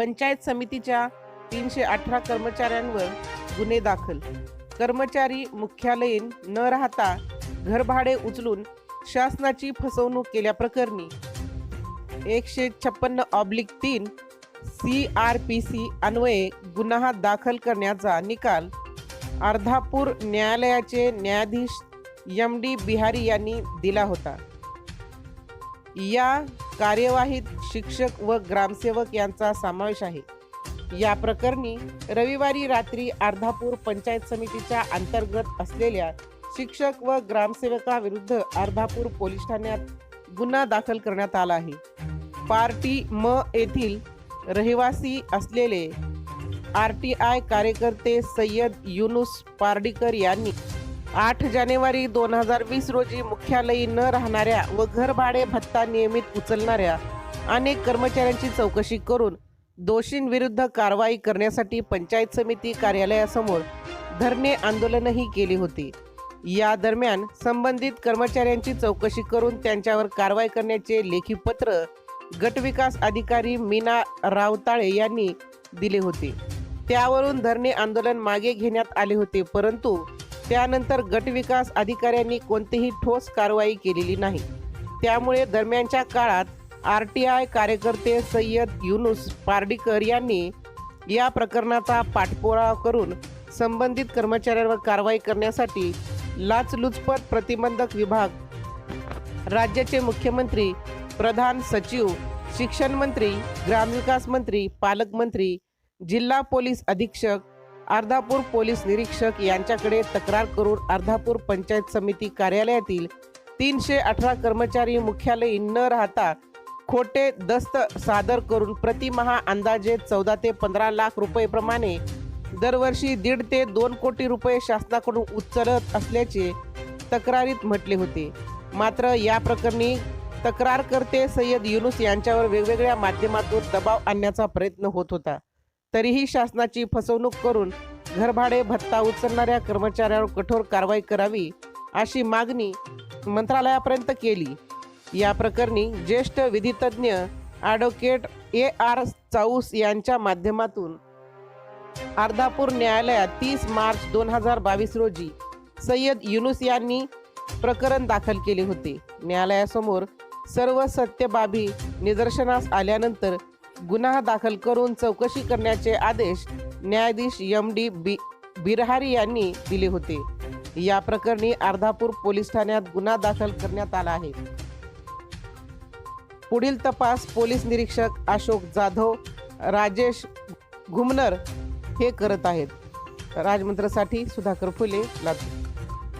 पंचायत समितीच्या तीनशे अठरा कर्मचाऱ्यांवर गुन्हे दाखल. कर्मचारी मुख्यालयीन न राहता घरभाडे उचलून शासनाची फसवणूक केल्याप्रकरणी एकशे छप्पन्न ऑब्लिक तीन सी आर पी सी अन्वये गुन्हा दाखल करण्याचा निकाल अर्धापूर न्यायालयाचे न्यायाधीश एम डी बिहारी यांनी दिला होता. या कार्यवाहीत शिक्षक व ग्रामसेवक यांचा समावेश आहे. या प्रकरणी रविवारी रात्री अर्धापूर पंचायत समितीच्या अंतर्गत असलेल्या शिक्षक व ग्रामसेवकाविरुद्ध अर्धापूर पोलीस ठाण्यात गुन्हा दाखल करण्यात आला आहे. पार्टी म येथील रहिवासी असलेले आर टी आय कार्यकर्ते सय्यद युनुस पार्डीकर यांनी आठ जानेवारी दोन हजार वीस रोजी मुख्यालयी न राहणाऱ्या व घरभाडे भत्ता नियमित उचलणाऱ्या अनेक कर्मचाऱ्यांची चौकशी करून दोषींविरुद्ध कारवाई करण्यासाठी पंचायत समिती कार्यालयासमोर धरणे आंदोलनही केले होते. या दरम्यान संबंधित कर्मचाऱ्यांची चौकशी करून त्यांच्यावर कारवाई करण्याचे लेखी पत्र गटविकास अधिकारी मीना रावताळे यांनी दिले होते. त्यावरून धरणे आंदोलन मागे घेण्यात आले होते परंतु त्यानंतर गटविकास अधिकाऱ्यांनी कोणतीही ठोस कारवाई केलेली नाही. त्यामुळे दरम्यानच्या काळात आर टी आय कार्यकर्ते सय्यद युनुस पार्डीकर यांनी या प्रकरणाचा पाठपुरावा करून संबंधित कर्मचाऱ्यांवर कारवाई करण्यासाठी लाचलुचपत प्रतिबंधक विभाग राज्याचे मुख्यमंत्री प्रधान सचिव शिक्षण मंत्री ग्रामविकास मंत्री पालकमंत्री जिल्हा पोलीस अधीक्षक अर्धापूर पोलीस निरीक्षक यांच्याकडे तक्रार करून अर्धापूर पंचायत समिती कार्यालयातील तीनशे अठरा कर्मचारी मुख्यालयी न राहता खोटे दस्त सादर करून प्रतिमहा अंदाजे चौदा ते पंधरा लाख रुपयेप्रमाणे दरवर्षी दीड ते दोन कोटी रुपये शासनाकडून उचलत असल्याचे तक्रारीत म्हटले होते. मात्र या प्रकरणी तक्रारकर्ते सय्यद युनुस यांच्यावर वेगवेगळ्या माध्यमातून दबाव आणण्याचा प्रयत्न होत होता. तरीही शासनाची फसवणूक करून घरभाडे भत्ता उचलणाऱ्या कर्मचाऱ्यांवर कठोर कारवाई करावी अशी मागणी मंत्रालयापर्यंत केली. या प्रकरणी ज्येष्ठ विधितज्ञ ॲडव्होकेट ए आर चाऊस यांच्या माध्यमातून अर्धापूर न्यायालयात तीस मार्च दोन हजार बावीस रोजी सय्यद युनुस यांनी प्रकरण दाखल केले होते. न्यायालयासमोर सर्व सत्य बाबी निदर्शनास आल्यानंतर गुन्हा दाखल करून चौकशी करण्याचे आदेश न्यायाधीश एम डी बी बिरहारी यांनी दिले होते. या प्रकरणी अर्धापूर पोलीस ठाण्यात गुन्हा दाखल करण्यात आला आहे. पुढील तपास पोलीस निरीक्षक अशोक जाधव राजेश घुमनर हे करत आहेत. राजमंत्रसाठी सुधाकर फुले लातूर.